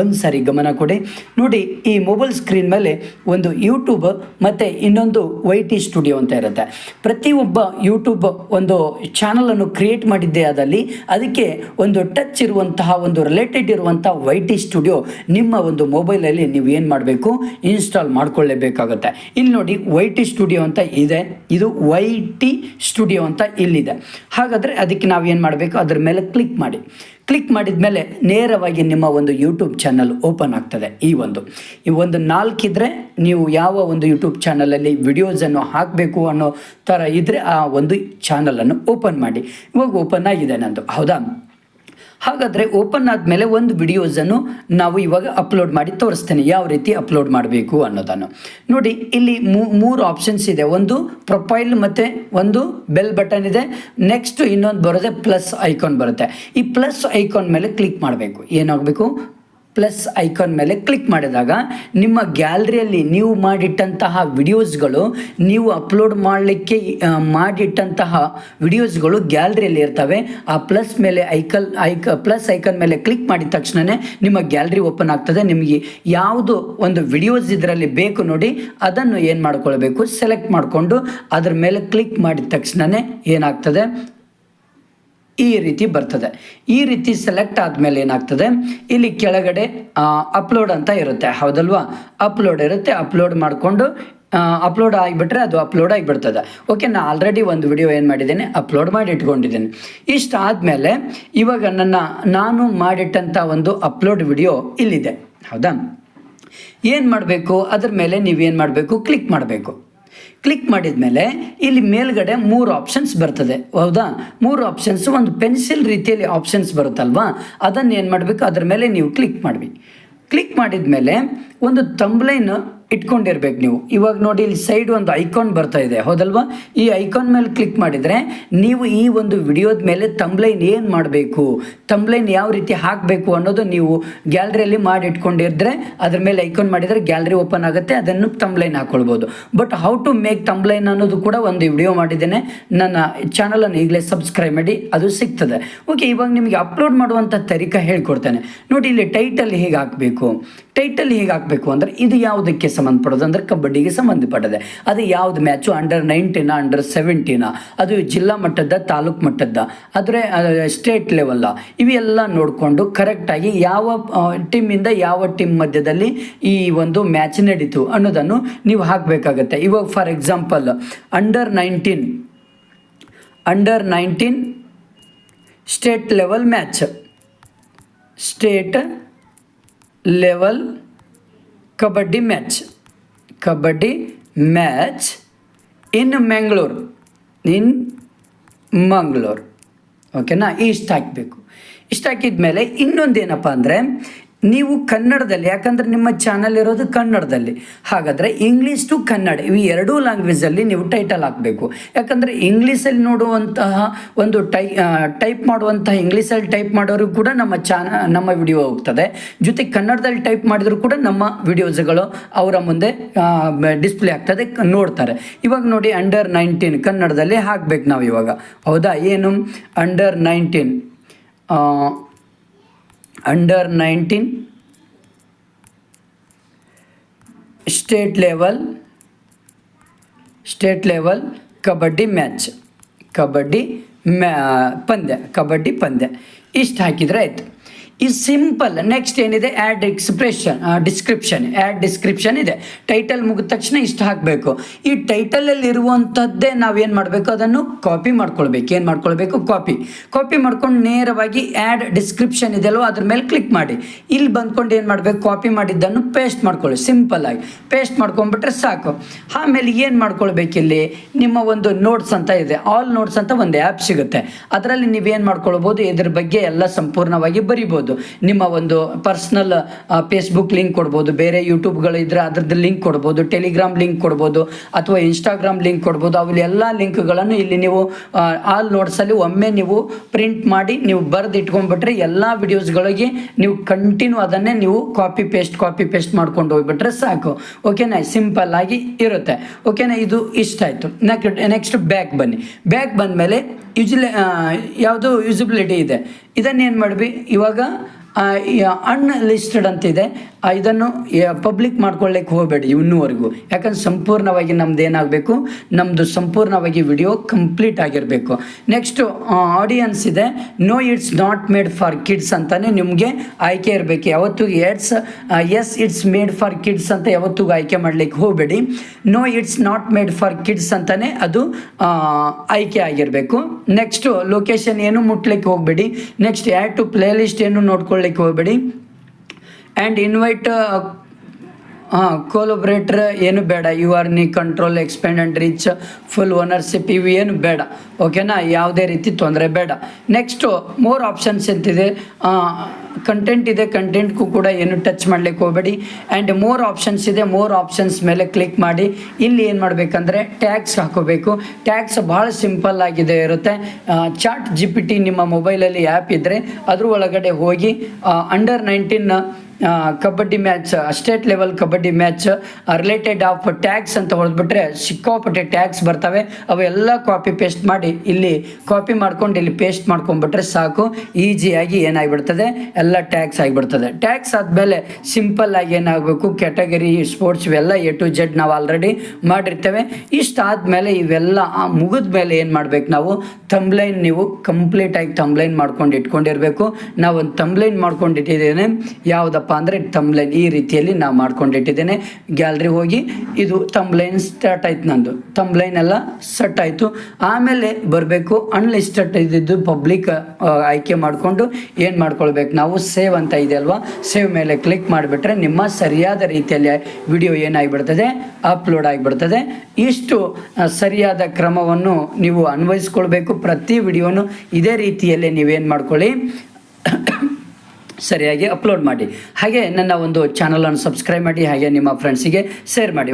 ಒಂದು ಸಾರಿ ಗಮನ ಕೊಡಿ. ನೋಡಿ, ಈ ಮೊಬೈಲ್ ಸ್ಕ್ರೀನ್ ಮೇಲೆ ಒಂದು ಯೂಟ್ಯೂಬ್ ಮತ್ತು ಇನ್ನೊಂದು ವೈ ಟಿ ಸ್ಟುಡಿಯೋ ಅಂತ ಇರುತ್ತೆ. ಪ್ರತಿಯೊಬ್ಬ ಯೂಟ್ಯೂಬ್ ಒಂದು ಚಾನಲನ್ನು ಕ್ರಿಯೇಟ್ ಮಾಡಿದ್ದೇ ಆದಲ್ಲಿ ಅದಕ್ಕೆ ಒಂದು ಟಚ್ ಇರುವಂತಹ, ಒಂದು ರಿಲೇಟೆಡ್ ಇರುವಂಥ ವೈ ಟಿ ಸ್ಟುಡಿಯೋ ನಿಮ್ಮ ಒಂದು ಮೊಬೈಲಲ್ಲಿ ನೀವು ಏನು ಮಾಡಬೇಕು? ಇನ್ಸ್ಟಾಲ್ ಮಾಡ್ಕೊಳ್ಳೇಬೇಕಾಗುತ್ತೆ. ಇಲ್ಲಿ ನೋಡಿ ವೈ ಟಿ ಸ್ಟುಡಿಯೋ ಅಂತ ಇದೆ. ಇದು ವೈ ಟಿ ಸ್ಟುಡಿಯೋ ಅಂತ ಇಲ್ಲಿದೆ. ಹಾಗಾದರೆ ಅದಕ್ಕೆ ನಾವು ಏನು ಮಾಡಬೇಕು? ಅದ್ರ ಮೇಲೆ ಕ್ಲಿಕ್ ಮಾಡಿ. ಕ್ಲಿಕ್ ಮಾಡಿದ ಮೇಲೆ ನೇರವಾಗಿ ನಿಮ್ಮ ಒಂದು ಯೂಟ್ಯೂಬ್ ಚಾನಲ್ ಓಪನ್ ಆಗ್ತದೆ, ಈ ಒಂದು. ಈ ಒಂದು ನಾಲ್ಕಿದ್ರೆ ನೀವು ಯಾವ ಒಂದು ಯೂಟ್ಯೂಬ್ ಚಾನಲಲ್ಲಿ ವಿಡಿಯೋಸನ್ನು ಹಾಕಬೇಕು ಅನ್ನೋ ಥರ ಇದ್ದರೆ ಆ ಒಂದು ಚಾನಲನ್ನು ಓಪನ್ ಮಾಡಿ. ಇವಾಗ ಓಪನ್ ಆಗಿದೆ ನಂದು, ಹೌದಾ? ಹಾಗಾದರೆ ಓಪನ್ ಆದಮೇಲೆ ಒಂದು ವಿಡಿಯೋಸನ್ನು ನಾವು ಇವಾಗ ಅಪ್ಲೋಡ್ ಮಾಡಿ ತೋರಿಸ್ತೇನೆ. ಯಾವ ರೀತಿ ಅಪ್ಲೋಡ್ ಮಾಡಬೇಕು ಅನ್ನೋದನ್ನು. ನೋಡಿ, ಇಲ್ಲಿ ಮೂರು ಆಪ್ಷನ್ಸ್ ಇದೆ. ಒಂದು ಪ್ರೊಫೈಲ್ ಮತ್ತು ಒಂದು ಬೆಲ್ ಬಟನ್ ಇದೆ. ನೆಕ್ಸ್ಟ್ ಇನ್ನೊಂದು ಬರೋದೇ ಪ್ಲಸ್ ಐಕಾನ್ ಬರುತ್ತೆ. ಈ ಪ್ಲಸ್ ಐಕಾನ್ ಮೇಲೆ ಕ್ಲಿಕ್ ಮಾಡಬೇಕು. ಏನಾಗಬೇಕು? ಪ್ಲಸ್ ಐಕಾನ್ ಮೇಲೆ ಕ್ಲಿಕ್ ಮಾಡಿದಾಗ ನಿಮ್ಮ ಗ್ಯಾಲರಿಯಲ್ಲಿ ನೀವು ಮಾಡಿಟ್ಟಂತಹ ವಿಡಿಯೋಸ್ಗಳು, ನೀವು ಅಪ್ಲೋಡ್ ಮಾಡಲಿಕ್ಕೆ ಮಾಡಿಟ್ಟಂತಹ ವಿಡಿಯೋಸ್ಗಳು ಗ್ಯಾಲರಿಯಲ್ಲಿ ಇರ್ತವೆ. ಆ ಪ್ಲಸ್ ಮೇಲೆ ಐಕಲ್, ಐಕ, ಪ್ಲಸ್ ಐಕನ್ ಮೇಲೆ ಕ್ಲಿಕ್ ಮಾಡಿದ ತಕ್ಷಣವೇ ನಿಮ್ಮ ಗ್ಯಾಲರಿ ಓಪನ್ ಆಗ್ತದೆ. ನಿಮಗೆ ಯಾವುದು ಒಂದು ವಿಡಿಯೋಸ್ ಇದರಲ್ಲಿ ಬೇಕು ನೋಡಿ, ಅದನ್ನು ಏನು ಮಾಡ್ಕೊಳ್ಬೇಕು? ಸೆಲೆಕ್ಟ್ ಮಾಡಿಕೊಂಡು ಅದರ ಮೇಲೆ ಕ್ಲಿಕ್ ಮಾಡಿದ ತಕ್ಷಣವೇ ಏನಾಗ್ತದೆ? ಈ ರೀತಿ ಬರ್ತದೆ. ಈ ರೀತಿ ಸೆಲೆಕ್ಟ್ ಆದಮೇಲೆ ಏನಾಗ್ತದೆ? ಇಲ್ಲಿ ಕೆಳಗಡೆ ಅಪ್ಲೋಡ್ ಅಂತ ಇರುತ್ತೆ. ಹೌದಲ್ವಾ? ಅಪ್ಲೋಡ್ ಇರುತ್ತೆ. ಅಪ್ಲೋಡ್ ಮಾಡಿಕೊಂಡು ಅಪ್ಲೋಡ್ ಆಗಿಬಿಟ್ರೆ ಅದು ಅಪ್ಲೋಡ್ ಆಗಿಬಿಡ್ತದೆ. ಓಕೆ ನಾನು ಆಲ್ರೆಡಿ ಒಂದು ವಿಡಿಯೋ ಏನು ಮಾಡಿದ್ದೇನೆ? ಅಪ್ಲೋಡ್ ಮಾಡಿ ಇಟ್ಕೊಂಡಿದ್ದೇನೆ ಇಷ್ಟು ಆದಮೇಲೆ ಇವಾಗ ನನ್ನ, ನಾನು ಮಾಡಿಟ್ಟಂಥ ಒಂದು ಅಪ್ಲೋಡ್ ವಿಡಿಯೋ ಇಲ್ಲಿದೆ. ಹೌದಾ? ಏನು ಮಾಡಬೇಕು? ಅದ್ರ ಮೇಲೆ ನೀವೇನು ಮಾಡಬೇಕು? ಕ್ಲಿಕ್ ಮಾಡಬೇಕು. ಕ್ಲಿಕ್ ಮಾಡಿದ ಮೇಲೆ ಇಲ್ಲಿ ಮೇಲ್ಗಡೆ ಮೂರು ಆಪ್ಷನ್ಸ್ ಬರ್ತದೆ. ಹೌದಾ? ಮೂರು ಆಪ್ಷನ್ಸ್ ಒಂದು ಪೆನ್ಸಿಲ್ ರೀತಿಯಲ್ಲಿ ಆಪ್ಷನ್ಸ್ ಬರುತ್ತಲ್ವಾ? ಅದನ್ನು ಏನು ಮಾಡಬೇಕು? ಅದರ ಮೇಲೆ ನೀವು ಕ್ಲಿಕ್ ಮಾಡಿ ಕ್ಲಿಕ್ ಮಾಡಿದ ಮೇಲೆ ಒಂದು ತಂಬ್ಲೈನ್ ಇಟ್ಕೊಂಡಿರ್ಬೇಕು ನೀವು. ಇವಾಗ ನೋಡಿ, ಇಲ್ಲಿ ಸೈಡ್ ಒಂದು ಐಕಾನ್ ಬರ್ತಾ ಇದೆ. ಹೌದಲ್ವಾ? ಈ ಐಕಾನ್ ಮೇಲೆ ಕ್ಲಿಕ್ ಮಾಡಿದರೆ ನೀವು ಈ ಒಂದು ವಿಡಿಯೋದ ಮೇಲೆ ತಂಬ್ಲೈನ್ ಏನು ಮಾಡಬೇಕು ತಂಬ್ಲೈನ್ ಯಾವ ರೀತಿ ಹಾಕಬೇಕು ಅನ್ನೋದು ನೀವು ಗ್ಯಾಲರಿಯಲ್ಲಿ ಮಾಡಿ ಇಟ್ಕೊಂಡಿದ್ರೆ ಅದ್ರ ಮೇಲೆ ಐಕಾನ್ ಮಾಡಿದರೆ ಗ್ಯಾಲರಿ ಓಪನ್ ಆಗುತ್ತೆ, ಅದನ್ನು ತಂಬ್ಲೈನ್ ಹಾಕ್ಕೊಳ್ಬೋದು but how to make thumbnail ಅನ್ನೋದು ಕೂಡ ಒಂದು ವಿಡಿಯೋ ಮಾಡಿದ್ದೇನೆ. ನನ್ನ ಚಾನಲನ್ನು ಈಗಲೇ ಸಬ್ಸ್ಕ್ರೈಬ್ ಮಾಡಿ, ಅದು ಸಿಗ್ತದೆ. ಓಕೆ ಇವಾಗ ನಿಮಗೆ ಅಪ್ಲೋಡ್ ಮಾಡುವಂಥ ತರೀಕ ಹೇಳ್ಕೊಡ್ತೇನೆ. ನೋಡಿ, ಇಲ್ಲಿ ಟೈಟಲ್ ಹೇಗೆ ಹಾಕಬೇಕು? ಟೈಟಲ್ ಹೇಗೆ ಹಾಕಬೇಕು ಅಂದರೆ ಇದು ಯಾವುದಕ್ಕೆ ಸಂಬಂಧಪಡೋದು ಅಂದರೆ ಕಬಡ್ಡಿಗೆ ಸಂಬಂಧಪಟ್ಟದೆ ಅದು ಯಾವ್ದು match under nineteen under seventeen ಅದು ಜಿಲ್ಲಾ ಮಟ್ಟದ ತಾಲೂಕು ಮಟ್ಟದ ಆದರೆ ಸ್ಟೇಟ್ ಲೆವೆಲ್ಲ ಇವೆಲ್ಲ ನೋಡಿಕೊಂಡು ಕರೆಕ್ಟಾಗಿ ಯಾವ ಟೀಮಿಂದ ಯಾವ ಟೀಮ್ ಮಧ್ಯದಲ್ಲಿ ಈ ಒಂದು ಮ್ಯಾಚ್ ನಡೀತು ಅನ್ನೋದನ್ನು ನೀವು ಹಾಕಬೇಕಾಗತ್ತೆ. ಇವಾಗ for example under nineteen under nineteen state level match state level kabaddi match kabaddi match in Mangalore in Mangaluru ಓಕೆನಾ ಇಷ್ಟು ಹಾಕಬೇಕು. ಇಷ್ಟು ಹಾಕಿದ ಮೇಲೆ ಇನ್ನೊಂದೇನಪ್ಪ ಅಂದರೆ ನೀವು ಕನ್ನಡದಲ್ಲಿ, ಯಾಕಂದರೆ ನಿಮ್ಮ ಚಾನಲ್ ಇರೋದು ಕನ್ನಡದಲ್ಲಿ. ಹಾಗಾದರೆ ಇಂಗ್ಲೀಷ್ ಟು ಕನ್ನಡ ಇವು ಎರಡೂ ಲ್ಯಾಂಗ್ವೇಜಲ್ಲಿ ನೀವು ಟೈಟಲ್ ಹಾಕಬೇಕು. ಯಾಕಂದರೆ ಇಂಗ್ಲೀಷಲ್ಲಿ ನೋಡುವಂತಹ ಒಂದು ಟೈ ಟೈಪ್ ಮಾಡುವಂತಹ ಇಂಗ್ಲೀಷಲ್ಲಿ ಟೈಪ್ ಮಾಡೋರು ಕೂಡ ನಮ್ಮ ಚಾನ ನಮ್ಮ ವಿಡಿಯೋ ಹೋಗ್ತದೆ. ಜೊತೆ ಕನ್ನಡದಲ್ಲಿ ಟೈಪ್ ಮಾಡಿದರೂ ಕೂಡ ನಮ್ಮ ವಿಡಿಯೋಸ್ಗಳು ಅವರ ಮುಂದೆ ಡಿಸ್ಪ್ಲೇ ಆಗ್ತದೆ, ನೋಡ್ತಾರೆ. ಇವಾಗ ನೋಡಿ ಅಂಡರ್ ನೈನ್ಟೀನ್ ಕನ್ನಡದಲ್ಲಿ ಹಾಕ್ಬೇಕು ನಾವು ಇವಾಗ. ಹೌದಾ? ಏನು? Under nineteen under nineteen state level state level kabaddi match kabaddi ಮ್ಯಾ ಪಂದ್ಯ ಕಬಡ್ಡಿ ಪಂದ್ಯ ಇಷ್ಟು ಹಾಕಿದರೆ ಆಯಿತು. ಈ ಸಿಂಪಲ್ ನೆಕ್ಸ್ಟ್ ಏನಿದೆ? Add expression description add description ಇದೆ. ಟೈಟಲ್ ಮುಗಿದ ತಕ್ಷಣ ಇಷ್ಟು ಹಾಕಬೇಕು. ಈ ಟೈಟಲಲ್ಲಿ ಇರುವಂಥದ್ದೇ ನಾವೇನು ಮಾಡಬೇಕು? ಅದನ್ನು ಕಾಪಿ ಮಾಡ್ಕೊಳ್ಬೇಕು. ಏನು ಮಾಡ್ಕೊಳ್ಬೇಕು? ಕಾಪಿ ಕಾಪಿ ಮಾಡ್ಕೊಂಡು ನೇರವಾಗಿ ಆ್ಯಡ್ ಡಿಸ್ಕ್ರಿಪ್ಷನ್ ಇದೆಯಲ್ವ ಅದ್ರ ಮೇಲೆ ಕ್ಲಿಕ್ ಮಾಡಿ. ಇಲ್ಲಿ ಬಂದ್ಕೊಂಡು ಏನು ಮಾಡಬೇಕು? ಕಾಪಿ ಮಾಡಿದ್ದನ್ನು ಪೇಸ್ಟ್ ಮಾಡ್ಕೊಳ್ಳಿ. ಸಿಂಪಲ್ ಆಗಿ. ಪೇಸ್ಟ್ ಮಾಡ್ಕೊಂಡ್ಬಿಟ್ರೆ ಸಾಕು. ಆಮೇಲೆ ಏನು ಮಾಡ್ಕೊಳ್ಬೇಕು ಇಲ್ಲಿ ನಿಮ್ಮ ಒಂದು ನೋಟ್ಸ್ ಅಂತ ಇದೆ. ಆಲ್ ನೋಟ್ಸ್ ಅಂತ ಒಂದು ಆ್ಯಪ್ ಸಿಗುತ್ತೆ. ಅದರಲ್ಲಿ ನೀವೇನು ಮಾಡ್ಕೊಳ್ಬೋದು? ಇದ್ರ ಬಗ್ಗೆ ಎಲ್ಲ ಸಂಪೂರ್ಣವಾಗಿ ಬರಿಬೋದು. ನಿಮ್ಮ ಒಂದು ಪರ್ಸ್ನಲ್ ಫೇಸ್ಬುಕ್ ಲಿಂಕ್ ಕೊಡ್ಬೋದು. ಬೇರೆ ಯೂಟ್ಯೂಬ್ಗಳು ಇದ್ರೆ ಅದ್ರದ್ದು ಲಿಂಕ್ ಕೊಡ್ಬೋದು. ಟೆಲಿಗ್ರಾಮ್ ಲಿಂಕ್ ಕೊಡ್ಬೋದು. ಅಥವಾ ಇನ್ಸ್ಟಾಗ್ರಾಮ್ ಲಿಂಕ್ ಕೊಡ್ಬೋದು. ಅವು ಎಲ್ಲ ಲಿಂಕ್ಗಳನ್ನು ಇಲ್ಲಿ ನೀವು ಆಲ್ ನೋಟ್ಸಲ್ಲಿ ಒಮ್ಮೆ ನೀವು ಪ್ರಿಂಟ್ ಮಾಡಿ ನೀವು ಬರೆದು ಇಟ್ಕೊಂಡ್ಬಿಟ್ರೆ ಎಲ್ಲ ವಿಡಿಯೋಸ್ಗಳಿಗೆ ನೀವು ಕಂಟಿನ್ಯೂ ಅದನ್ನೇ ನೀವು ಕಾಪಿ ಪೇಸ್ಟ್ ಕಾಪಿ ಪೇಸ್ಟ್ ಮಾಡ್ಕೊಂಡು ಹೋಗ್ಬಿಟ್ರೆ ಸಾಕು. ಓಕೆನಾ ಸಿಂಪಲ್ ಆಗಿ ಇರುತ್ತೆ. ಓಕೆನಾ ಇದು ಇಷ್ಟ ಆಯಿತು. ನೆಕ್ಸ್ಟ್ ನೆಕ್ಸ್ಟ್ ಬ್ಯಾಕ್ ಬನ್ನಿ. ಬ್ಯಾಕ್ ಬಂದಮೇಲೆ ಯೂಜ್ಲಿ ಯಾವುದು ಯೂಸಿಬಿಲಿಟಿ ಇದೆ. ಇದನ್ನೇನು ಮಾಡ್ಬಿ? ಇವಾಗ ಅನ್ಲಿಸ್ಟೆಡ್ ಅಂತಿದೆ. ಇದನ್ನು ಪಬ್ಲಿಕ್ ಮಾಡ್ಕೊಳ್ಳಿಕ್ಕೆ ಹೋಗಬೇಡಿ ಇನ್ನೂವರೆಗೂ. ಯಾಕಂದ್ರೆ ಸಂಪೂರ್ಣವಾಗಿ ನಮ್ದು ಏನಾಗಬೇಕು? ನಮ್ಮದು ಸಂಪೂರ್ಣವಾಗಿ ವಿಡಿಯೋ ಕಂಪ್ಲೀಟ್ ಆಗಿರಬೇಕು. ನೆಕ್ಸ್ಟು ಆಡಿಯನ್ಸ್ ಇದೆ. No it's not made for kids ಅಂತಲೇ ನಿಮಗೆ ಆಯ್ಕೆ ಇರಬೇಕು. ಯಾವತ್ತೂ ಎಡ್ಸ್ yes it's made for kids ಅಂತ ಯಾವತ್ತೂ ಆಯ್ಕೆ ಮಾಡಲಿಕ್ಕೆ ಹೋಗಬೇಡಿ. No it's not made for kids ಅಂತಲೇ ಅದು ಆಯ್ಕೆ ಆಗಿರಬೇಕು. ನೆಕ್ಸ್ಟು ಲೊಕೇಶನ್ ಏನು ಮುಟ್ಲಿಕ್ಕೆ ಹೋಗಬೇಡಿ. Next add to playlist ಏನು ನೋಡ್ಕೊಳ್ಳಿಕ್ಕೆ ಹೋಗಬೇಡಿ. ಆ್ಯಂಡ್ ಇನ್ವೈಟ್ ಹಾಂ ಕೋಲೊಬ್ರೇಟ್ರ್ ಏನು ಬೇಡ. ಯು ಆರ್ ನಿ control expand and reach full ownership ಇವು ಏನು ಬೇಡ. ಓಕೆನಾ ಯಾವುದೇ ರೀತಿ ತೊಂದರೆ ಬೇಡ. ನೆಕ್ಸ್ಟು ಮೋರ್ ಆಪ್ಷನ್ಸ್ ಎಂತಿದೆ. ಕಂಟೆಂಟ್ ಇದೆ ಕಂಟೆಂಟ್ಗೂ ಕೂಡ ಏನು ಟಚ್ ಮಾಡಲಿಕ್ಕೆ ಹೋಗಬೇಡಿ. ಆ್ಯಂಡ್ ಮೋರ್ ಆಪ್ಷನ್ಸ್ ಇದೆ ಮೋರ್ ಆಪ್ಷನ್ಸ್ ಮೇಲೆ ಕ್ಲಿಕ್ ಮಾಡಿ. ಇಲ್ಲಿ ಏನು ಮಾಡಬೇಕಂದ್ರೆ ಟ್ಯಾಕ್ಸ್ ಹಾಕೋಬೇಕು. ಟ್ಯಾಕ್ಸ್ ಭಾಳ ಸಿಂಪಲ್ ಆಗಿದೆ, ಇರುತ್ತೆ. ಚಾಟ್ ಜಿ ಪಿ ಟಿ ನಿಮ್ಮ ಮೊಬೈಲಲ್ಲಿ ಆ್ಯಪ್ ಇದ್ದರೆ ಅದ್ರ ಒಳಗಡೆ ಹೋಗಿ under nineteen kabaddi match state level kabaddi match related of tags ಅಂತ ಹೊಡೆದ್ಬಿಟ್ರೆ ಸಿಕ್ಕಾಪಟ್ಟೆ ಟ್ಯಾಗ್ಸ್ ಬರ್ತವೆ. ಅವೆಲ್ಲ ಕಾಪಿ ಪೇಸ್ಟ್ ಮಾಡಿ ಇಲ್ಲಿ ಕಾಪಿ ಮಾಡ್ಕೊಂಡು ಇಲ್ಲಿ ಪೇಸ್ಟ್ ಮಾಡ್ಕೊಂಡ್ಬಿಟ್ರೆ ಸಾಕು. ಈಸಿಯಾಗಿ ಏನಾಗಿಬಿಡ್ತದೆ? ಎಲ್ಲ ಟ್ಯಾಕ್ಸ್ ಆಗಿಬಿಡ್ತದೆ. ಟ್ಯಾಕ್ಸ್ ಆದಮೇಲೆ ಸಿಂಪಲ್ ಆಗಿ ಏನಾಗಬೇಕು? ಕ್ಯಾಟಗರಿ ಸ್ಪೋರ್ಟ್ಸ್ ಇವೆಲ್ಲ ಎ ಟು ಜೆಡ್ ನಾವು ಆಲ್ರೆಡಿ ಮಾಡಿರ್ತೇವೆ. ಇಷ್ಟ ಆದಮೇಲೆ ಇವೆಲ್ಲ ಮುಗಿದ ಮೇಲೆ ಏನು ಮಾಡ್ಬೇಕು ನಾವು? ತಂಬ್ಲೈನ್ ನೀವು ಕಂಪ್ಲೀಟಾಗಿ ತಂಬ್ಲೈನ್ ಮಾಡ್ಕೊಂಡು ಇಟ್ಕೊಂಡಿರಬೇಕು. ನಾವು ಒಂದು ತಂಬ್ಲೈನ್ ಮಾಡ್ಕೊಂಡು ಇಟ್ಟಿದ್ದೇನೆ ಯಾವುದಪ್ಪ ಅಂದರೆ ತಂಬ್ಲೈನ್ ಈ ರೀತಿಯಲ್ಲಿ ನಾವು ಮಾಡ್ಕೊಂಡಿಟ್ಟಿದ್ದೇನೆ. ಗ್ಯಾಲ್ರಿ ಹೋಗಿ ಇದು ತಂಬ್ಲೈನ್ ಸ್ಟಾರ್ಟ್ ಆಯ್ತು ನಂದು. ತಂಬ್ಲೈನ್ ಎಲ್ಲ ಸೆಟ್ ಆಯಿತು. ಆಮೇಲೆ ಬರಬೇಕು ಅನ್ಲಿಸ್ಟೆಡ್ ಇದ್ದಿದ್ದು ಪಬ್ಲಿಕ್ ಆಯ್ಕೆ ಮಾಡಿಕೊಂಡು ಏನು ಮಾಡ್ಕೊಳ್ಬೇಕು? ನಾವು ಸೇವ್ ಅಂತ ಇದೆ ಅಲ್ವಾ? ಸೇವ್ ಮೇಲೆ ಕ್ಲಿಕ್ ಮಾಡಿಬಿಟ್ರೆ ನಿಮ್ಮ ಸರಿಯಾದ ರೀತಿಯಲ್ಲಿ ವಿಡಿಯೋ ಏನಾಗಿಬಿಡ್ತದೆ? ಅಪ್ಲೋಡ್ ಆಗಿಬಿಡ್ತದೆ. ಇಷ್ಟು ಸರಿಯಾದ ಕ್ರಮವನ್ನು ನೀವು ಅನ್ವಯಿಸ್ಕೊಳ್ಬೇಕು. ಪ್ರತಿ ವಿಡಿಯೋನು ಇದೇ ರೀತಿಯಲ್ಲಿ ನೀವೇನು ಮಾಡ್ಕೊಳ್ಳಿ. ಸರಿಯಾಗಿ ಅಪ್ಲೋಡ್ ಮಾಡಿ. ಹಾಗೆ ನನ್ನ ಒಂದು ಚಾನಲನ್ನು ಸಬ್ಸ್ಕ್ರೈಬ್ ಮಾಡಿ ಹಾಗೆ ನಿಮ್ಮ ಫ್ರೆಂಡ್ಸಿಗೆ ಶೇರ್ ಮಾಡಿ.